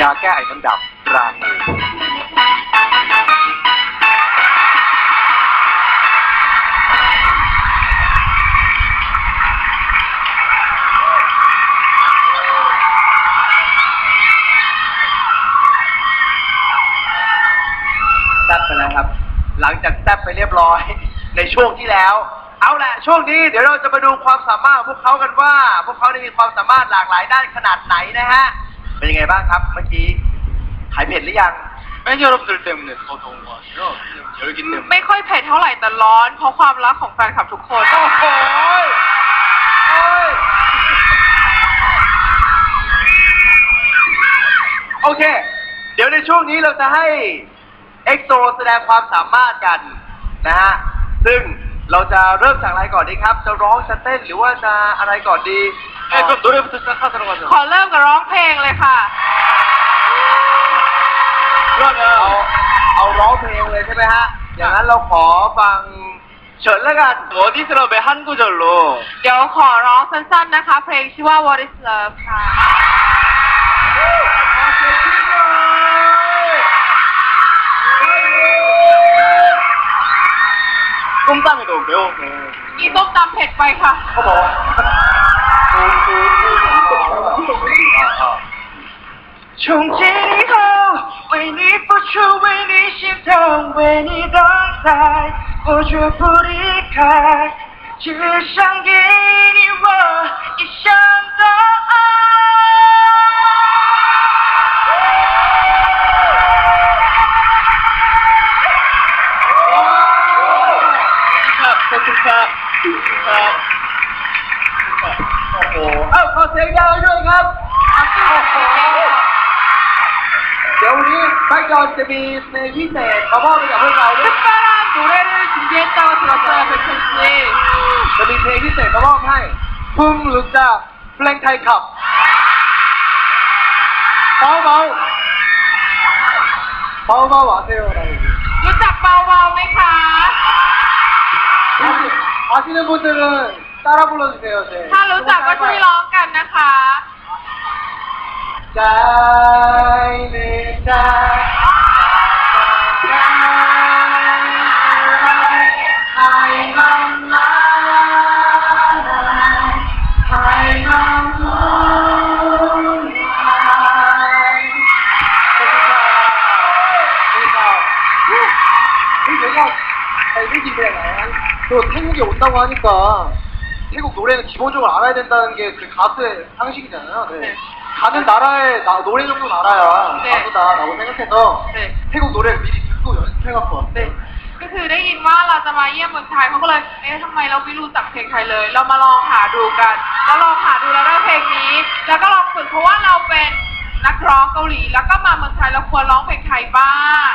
ยาแก้ไอน้ำดับราเมอแซบไปแล้วครับ หลังจากแซบไปเรียบร้อย ในช่วงที่แล้ว เอาละช่วงนี้เดี๋ยวเราจะมาดูความสามารถของพวกเขากันว่า พวกเขาได้มีความสามารถหลากหลายด้านขนาดไหนนะฮะ เป็นยังไงบ้างครับ เมื่อกี้หายเผ็ดหรือยัง 팬 여러분들 때문에 더 더운 것 같아요. 그냥 열기 때문에. ไม่ค่อยเผ็ดเท่าไหร่แต่ร้อน เพราะความรักของแฟนคลับทุกคน โอ้โหโอ้ยโอเค เดี๋ยวในช่วงนี้เราจะให้เอ็กโซแสดงความสามารถกันนะฮะ ซึ่งเราจะเริ่มจากอะไรก่อนดีครับ จะร้องจะเต้นหรือว่าจะอะไรก่อนดี 네, 그럼 노래부터 시작하도록 하죠. ขอเริ่มกับร้องเพลงเลยค่ะ ะ ร้องเพลงเลยใช่ไหมฮะ อย่างนั้นเราขอฟังเฉินละกันโอที่เราไปฮั่นกูจะรู้เดี๋ยวขอร้องสั้นๆนะคะ เพลงชื่อว่า What is Love ค่ะต้มตำไปโดนเบลกินต้มตำเผ็ดไปค่ะเขาบอกว่าชุ่ม 为你付出，为你心疼，为你等待，我绝不离开，只想给你我一生的 เดี๋ยววันนี้แบ็คยอนจะมีเพลงพิเศษมาพ่อไปกับพวกเราด้วย 특별한 노래를 준비했다고 들었어요, 백현 씨. จะมีเพลงพิเศษมามอบให้เพึ่งรู้จักเพลงไทยขับเบาเบาเบาเบาหวานเซลอะไร รู้จักเบาๆไหมคะ 아시는 분들은 따라 불러주세요. 네. ถ้ารู้จักก็ช่วยร้ sky, the sky. 또 태국에 온다고 하니까 태국 노래는 기본적으로 알아야 된다는 게 그 가수의 상식이잖아요. 네. 네. 가는 나라의 나- 노래 정도는 알아야 네. 가수다라고 생각해서 네. 태국 노래를 미리 듣고 연습해갖고 왔어요. ก็คือได้ยินว่าเราจะมาเยี่ยมเมืองไทยเขาก็เลย เอ๊ะทำไมเราไม่รู้จักเพลงไทยเลย เรามาลองหาดูกัน แล้วลองหาดูแล้วได้เพลงนี้ แล้วก็ลองฝึกเพราะว่าเราเป็นนักร้องเกาหลี แล้วก็มาเมืองไทยเราควรร้องเพลงไทยบ้าง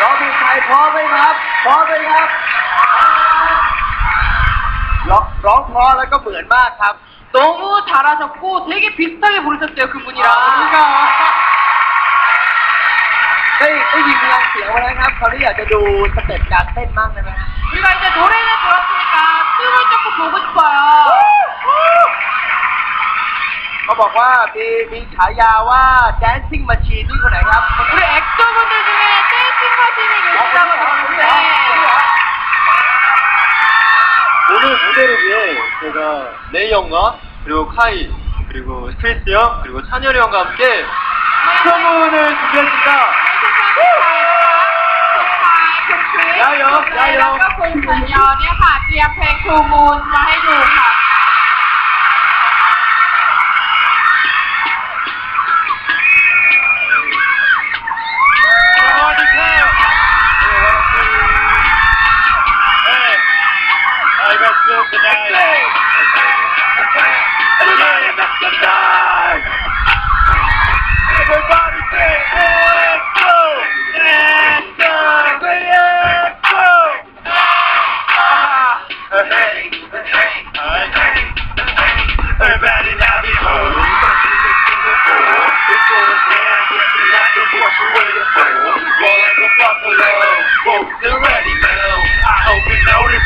ร้องเพลงไทยพร้อมไหมครับพร้อมไหมครับร้องร้องเพราะแล้วก็เหมือนมากครับ 너무 잘하셨고 되게 비슷하게 부르셨어요 그분이랑 ได้ได้ยินเพลงเสียงวันนั้นครับเขาวนี้อยากจะดูสเต็ปการเต้นบ้างได้ไหมฮะ 우리가 이제 노래는 들었으니까 춤을 조금 보고 싶어요 เขาบอกว่ามีมีฉายาว่า dancing machine นี่คนไหนครับ 우리 엑소분들 중에 제가 레이 형과 그리고 카이 그리고 스트레스 형 그리고 찬열이 형과 함께 소문을 준비했습니다. ยายองยายองแล้วก็คุณสัญญาเนี่ยค่ะ เตรียมเพลงทูมูนมาให้ดูค่ะ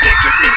Take your pick.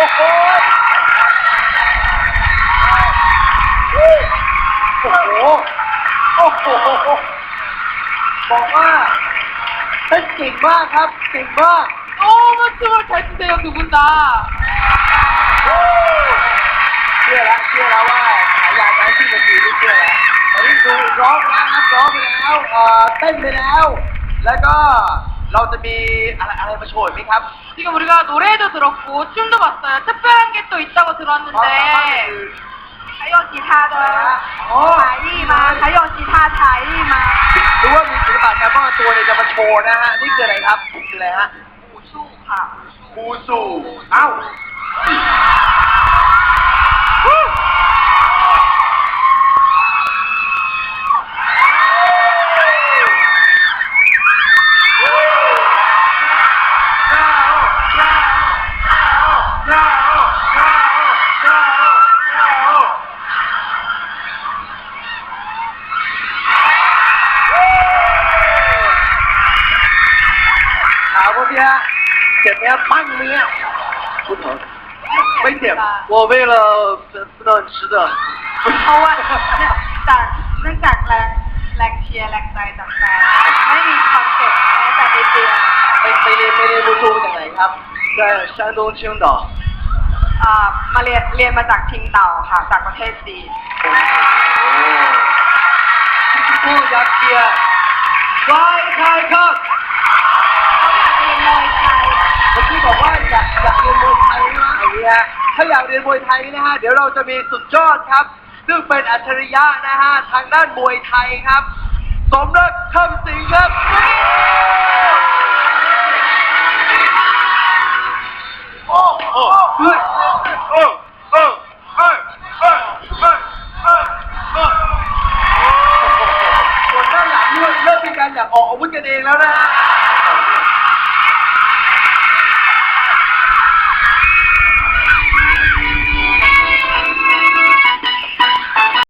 โอ้โห โอ้โห โอ้โห บอกว่าเป็นเก่งมากครับ เก่งมาก 너무 춤을 잘 추세요 두 분 다. เชื่อแล้วเชื่อแล้วว่าฉายาแดนซี่กันทีนี่เชื่อแล้วตอนนี้ดูร้องแล้วนะร้องไปแล้วเอ่อเต้นไปแล้ว แล้วก็ เราจะมีอะไรอะไรมาโชว์อีกไหมครับ 지금 우리가 노래도 들었고 춤도 봤어요. 특별한 게 또 있다고 ความสามารถ 들었는데 คือ 还有其他的 อ๋อ 才艺吗？还有其他才艺吗？ หรือว่ามีศิลปะการป้องกันตัวเนี่ยจะมาโชว์นะฮะ นี่คืออะไรครับคืออะไรฮะ 武术ค่ะ บูสูเอ้า ถ ปั้งไหมเนี่ยคุณเหรอไม่เจ็บ我为了粉丝的值得 เพราะว่าจากเนื่องจากแรงแรงเชียร์แรงใจจากแฟนไม่มีความเจ็บแม้แต่นิดเดียว ไปไปเรียนไปเรียนบูซูมาจากไหนครับ在山东青岛 อ่ามาเรียนเรียนมาจากทิงเต่าค่ะ จากประเทศจีน ผู้ยักษ์เกียร์ไฟไทยครับ บอกว่าอยากอยากเรียนมวยไทยนะเนี่ยถ้าอยากเรียนมวยไทยนะฮะ เดี๋ยวเราจะมีสุดยอดครับ ซึ่งเป็นอัจฉริยะนะฮะ ทางด้านมวยไทยครับ สมรักคำสิงครับ โอ้โหเฮ้ยโอ้โอ้เฮ้ยเฮ้ยเฮ้ยเฮ้ยเฮ้ยส่วนด้านหลังเนี่ยเริ่มมีการอยากออกอาวุธกันเองแล้วนะฮะ